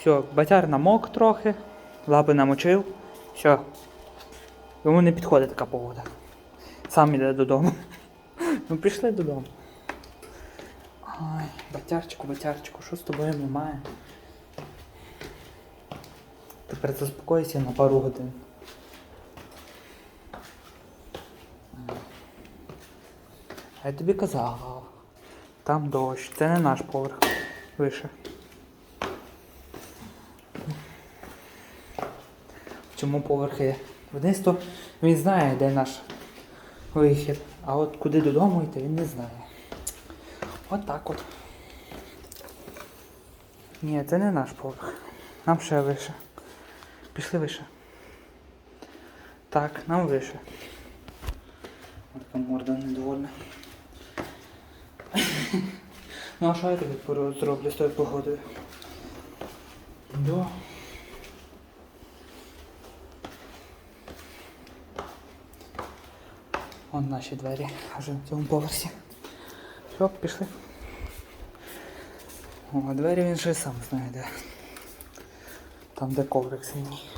Все, батяр намок трохи, лапи намочив. Все. Йому не підходить така погода. Сам іде додому. Ну пішли додому. Ой, батярчику, батярчику, що з тобою немає? Тепер заспокойся на пару годин. А я тобі казав. Там дощ, це не наш поверх. Вище. В цьому поверхі вниз, він знає, де наш вихід. А от куди додому йти, він не знає. От так от. Ні, це не наш поверх. Нам ще вище. Пішли вище. Так, нам вище. От така морда недовольна. ну а що я тобі зроблю з тою погодою? Да. Вон наші двері вже на цьому поверсі. Все, пішли. О, двері він ще сам знайде. Там де коврик синій.